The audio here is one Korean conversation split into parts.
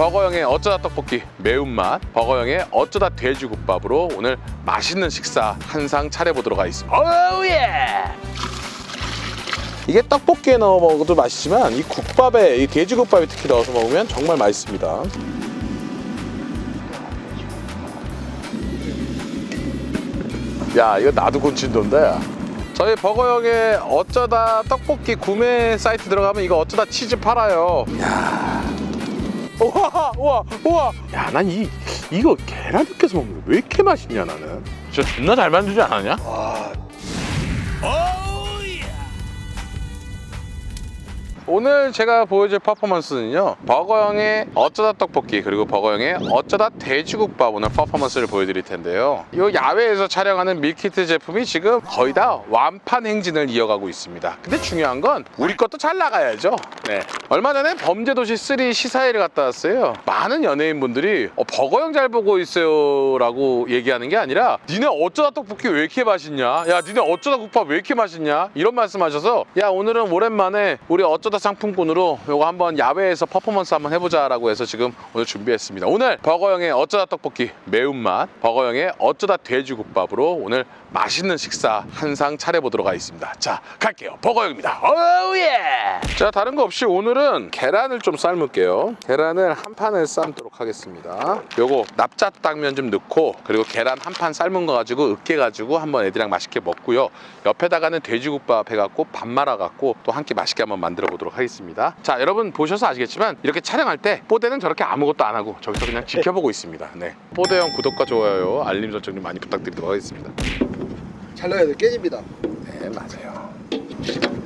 버거영의 어쩌다 떡볶이 매운맛, 버거영의 어쩌다 돼지국밥으로 오늘 맛있는 식사 한 상 차려보도록 하겠습니다. 오예! 이게 떡볶이에 넣어 먹어도 맛있지만 이 국밥에 이 돼지국밥에 특히 넣어서 먹으면 정말 맛있습니다. 야 이거 나도 곤친돈데 저희 버거역에 어쩌다 떡볶이 구매 사이트 들어가면 이거 어쩌다 치즈 팔아요 야 우와 우와 우와. 야 난 이 이거 계란 으깨서 먹는 거왜 이렇게 맛있냐 나는? 진짜 존나 잘 만들지 않았냐? 오늘 제가 보여줄 퍼포먼스는요 버거영의 어쩌다 떡볶이 그리고 버거영의 어쩌다 돼지국밥 오늘 퍼포먼스를 보여드릴 텐데요. 이 야외에서 촬영하는 밀키트 제품이 지금 거의 다 완판 행진을 이어가고 있습니다. 근데 중요한 건 우리 것도 잘 나가야죠. 네. 얼마 전에 범죄도시 3 시사회를 갔다 왔어요. 많은 연예인분들이 어, 버거영 잘 보고 있어요 라고 얘기하는 게 아니라 니네 어쩌다 떡볶이 왜 이렇게 맛있냐? 야 니네 어쩌다 국밥 왜 이렇게 맛있냐? 이런 말씀하셔서 야 오늘은 오랜만에 우리 어쩌다 상품권으로 요거 한번 야외에서 퍼포먼스 한번 해보자 라고 해서 지금 오늘 준비했습니다. 오늘 버거영의 어쩌다 떡볶이 매운맛 버거영의 어쩌다 돼지국밥으로 오늘 맛있는 식사 한 상 차려보도록 하겠습니다. 자 갈게요. 버거영입니다. 오예! 자 다른 거 없이 오늘은 계란을 좀 삶을게요. 계란을 한 판을 삶도록 하겠습니다. 요거 납작당면 좀 넣고 그리고 계란 한 판 삶은 거 가지고 으깨 가지고 한번 애들이랑 맛있게 먹고요. 옆에다가는 돼지국밥 해갖고 밥 말아갖고 또 한 끼 맛있게 한번 만들어 보도록 하겠습니다. 자 여러분 보셔서 아시겠지만 이렇게 촬영할 때 뽀대는 저렇게 아무것도 안 하고 저기서 그냥 지켜보고 있습니다. 네. 뽀대형 구독과 좋아요 알림 설정 좀 많이 부탁드리도록 하겠습니다. 잘 넣어야 돼. 깨집니다. 네 맞아요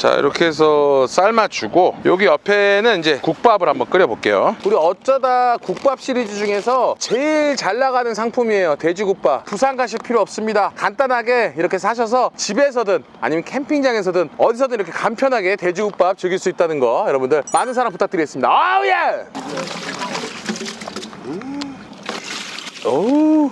자 이렇게 해서 삶아주고 여기 옆에는 이제 국밥을 한번 끓여볼게요. 우리 어쩌다 국밥 시리즈 중에서 제일 잘 나가는 상품이에요. 돼지국밥. 부산 가실 필요 없습니다. 간단하게 이렇게 사셔서 집에서든 아니면 캠핑장에서든 어디서든 이렇게 간편하게 돼지국밥 즐길 수 있다는 거 여러분들 많은 사랑 부탁드리겠습니다. 아우 예! 오우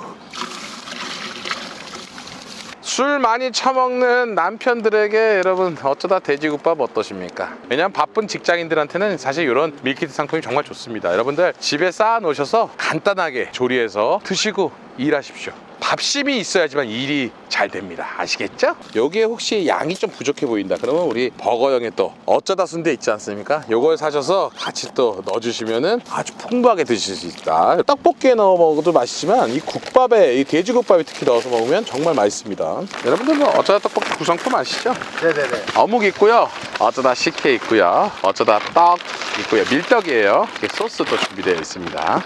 술 많이 처먹는 남편들에게 여러분 어쩌다 돼지국밥 어떠십니까? 왜냐면 바쁜 직장인들한테는 사실 이런 밀키트 상품이 정말 좋습니다. 여러분들 집에 쌓아 놓으셔서 간단하게 조리해서 드시고 일하십시오. 밥심이 있어야지만 일이 잘 됩니다. 아시겠죠? 여기에 혹시 양이 좀 부족해 보인다. 그러면 우리 버거형에 또 어쩌다 순대 있지 않습니까? 요걸 사셔서 같이 또 넣어주시면은 아주 풍부하게 드실 수 있다. 떡볶이에 넣어 먹어도 맛있지만 이 국밥에 이 돼지국밥에 특히 넣어서 먹으면 정말 맛있습니다. 여러분들 뭐 어쩌다 떡볶이 구성품 아시죠? 네네네 어묵 있고요. 어쩌다 식혜 있고요. 어쩌다 떡 있고요. 밀떡이에요. 소스도 준비되어 있습니다.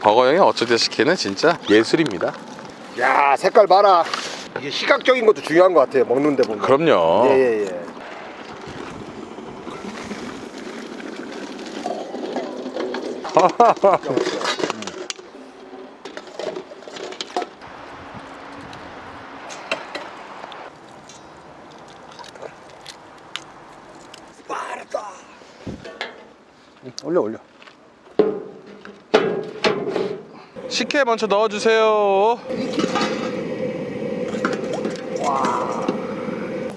버거형의 어쩌다 식혜는 진짜 예술입니다. 야 색깔 봐라 이게 시각적인 것도 중요한 것 같아요 먹는데 보면 그럼요. 예예예 빠르다 올려 올려. 식혜 먼저 넣어주세요.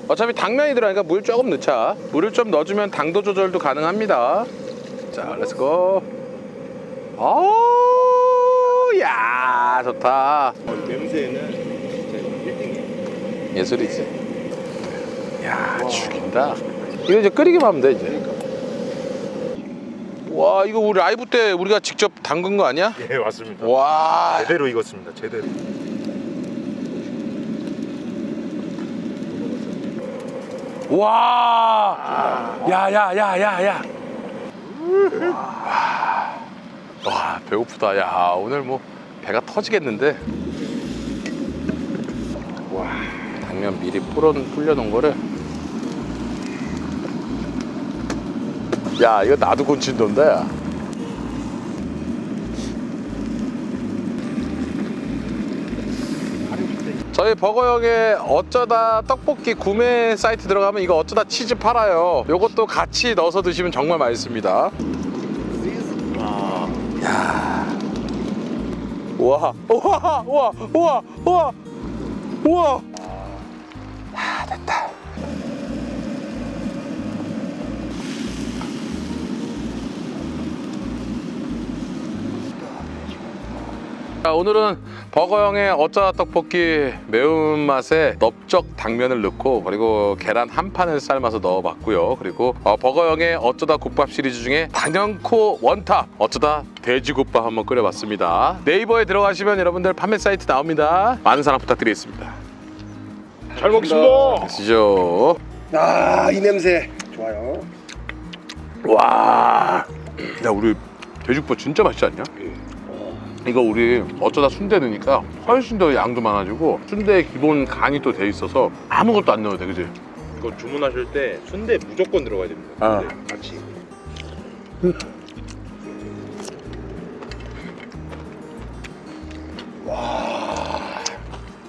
어차피 당면이 들어가니까 물 조금 넣자. 물을 좀 넣어주면 당도 조절도 가능합니다. 자, 렛츠고. 오, 야, 좋다. 냄새는 진짜 1등이에요 예술이지. 야, 죽인다. 이거 이제 끓이기만 하면 돼, 이제. 와, 이거 우리 라이브 때 우리가 직접 담근 거 아니야? 예 맞습니다. 와, 제대로 익었습니다. 제대로. 와! 야, 야, 야, 야, 야. 와, 배고프다. 야, 오늘 뭐 배가 터지겠는데. 와, 당면 미리 불어 불려놓은 거를. 야, 이거 나도 곤친돈다. 야. 저희 버거역에 어쩌다 떡볶이 구매 사이트 들어가면 이거 어쩌다 치즈 팔아요. 요것도 같이 넣어서 드시면 정말 맛있습니다. 야. 우와, 우와, 우와, 우와, 우와, 우와. 아, 됐다. 자, 오늘은 버거형의 어쩌다 떡볶이 매운맛에 넓적 당면을 넣고 그리고 계란 한 판을 삶아서 넣어봤고요. 그리고 어, 버거형의 어쩌다 국밥 시리즈 중에 단연코 원탑 어쩌다 돼지국밥 한번 끓여봤습니다. 네이버에 들어가시면 여러분들 판매 사이트 나옵니다. 많은 사랑 부탁드리겠습니다. 잘 먹겠습니다. 시죠. 아, 이 냄새. 좋아요. 와, 야 우리 돼지국밥 진짜 맛있지 않냐? 이거 우리 어쩌다 순대 넣으니까 훨씬 더 양도 많아지고 순대 기본 간이 또 돼 있어서 아무것도 안 넣어도 돼, 그지? 이거 주문하실 때 순대 무조건 들어가야 됩니다. 아. 순대 같이.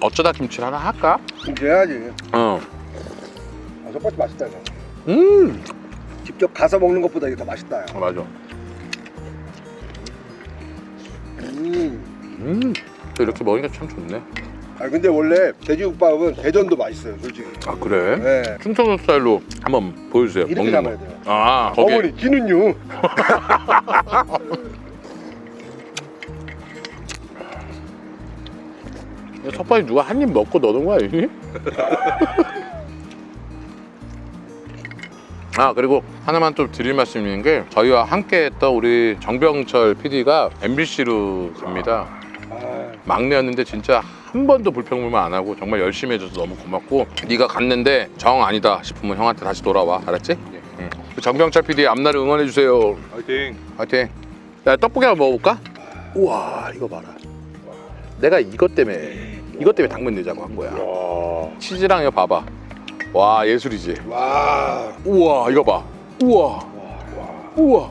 어쩌다 김치를 하나 할까? 김치 해야지. 어. 아, 석박지 맛있다, 이거. 음, 직접 가서 먹는 것보다 이게 더 맛있다. 야. 어, 맞아. 음. 음, 또 이렇게 먹으니까 참 좋네. 아, 근데 원래 돼지국밥은 대전도 맛있어요, 솔직히. 아 그래? 네. 충청도 스타일로 한번 보여주세요. 이렇게 먹는 거. 돼요. 아, 거기. 어머니, 지는요. 석발이 누가 한 입 먹고 넣는 거 아니니? 아 그리고 하나만 좀 드릴 말씀 있는 게 저희와 함께 했던 우리 정병철 PD가 MBC로 갑니다 아, 막내였는데 진짜 한 번도 불평불만 안 하고 정말 열심히 해줘서 너무 고맙고 네가 갔는데 정 아니다 싶으면 형한테 다시 돌아와 알았지? 응. 그 정병철 PD 앞날을 응원해주세요 화이팅. 화이팅 야 떡볶이 한번 먹어볼까? 우와 이거 봐라 내가 이것 때문에 이것 때문에 당면 내자고 한 거야 와. 치즈랑 이거 봐봐 와 예술이지 와. 우와 이거 봐 우와 우와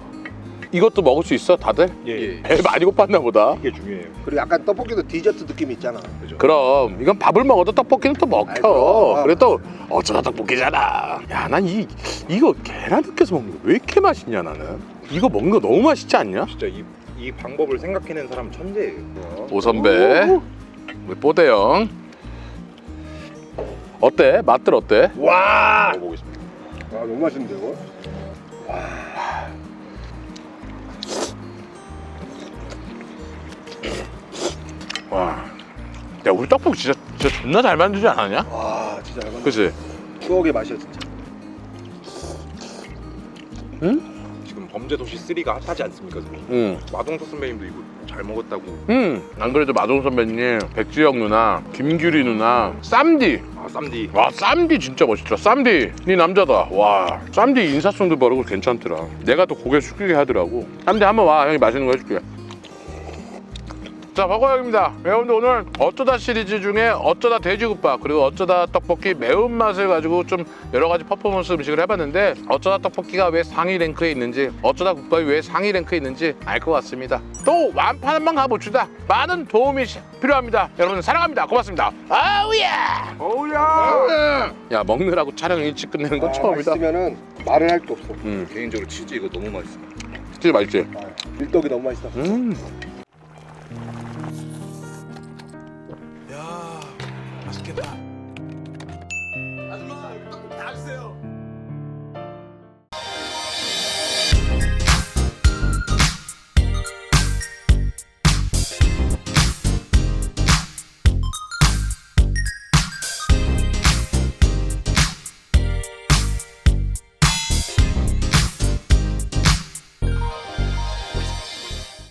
이것도 먹을 수 있어 다들? 예. 배 많이 고팠나 보다 이게 중요해요. 그리고 약간 떡볶이도 디저트 느낌이 있잖아. 그죠? 그럼 이건 밥을 먹어도 떡볶이는 또 먹혀 그럼. 그래 또 어쩌다 떡볶이잖아 야 난 이 이거 계란 으깨서 먹는 거 왜 이렇게 맛있냐 나는 이거 먹는 거 너무 맛있지 않냐? 진짜 이, 이 방법을 생각해낸 사람 천재예요. 오선배 우리 뽀대형 어때? 맛들 어때? 와. 먹어보겠습니다. 와, 너무 맛있는데, 이거? 와. 야 우리 떡볶이 진짜 진짜 존나 잘 만들지 않았냐? 와, 진짜 잘 만든 그치? 추억의 맛이야, 진짜. 지금 범죄도시 3가 핫하지 않습니까, 지금? 응. 마동석 선배님도 이거 잘 먹었다고. 응. 안 그래도 마동 선배님, 백지영 누나, 김규리 누나, 쌈디. 아 쌈디. 와 쌈디 진짜 멋있더라. 쌈디, 네 남자다. 와, 쌈디 인사성도 바르고 괜찮더라. 내가 또 고개 숙이게 하더라고. 쌈디 한번 와, 형이 맛있는 거 해줄게. 자, 버거형입니다. 여러분들 오늘 어쩌다 시리즈 중에 어쩌다 돼지국밥 그리고 어쩌다 떡볶이 매운맛을 가지고 좀 여러 가지 퍼포먼스 음식을 해봤는데 어쩌다 떡볶이가 왜 상위 랭크에 있는지 어쩌다 국밥이 왜 상위 랭크에 있는지 알 것 같습니다. 또 완판 한번 가봅시다. 많은 도움이 시- 필요합니다. 여러분 사랑합니다. 고맙습니다. 아우야! 어우야. 야 먹느라고 촬영 일찍 끝내는 건 처음이다. 맛있으면은 말을 할 게 없어. 음, 개인적으로 치즈 이거 너무 맛있어. 진짜 맛있지? 아, 밀떡이 너무 맛있어. 음.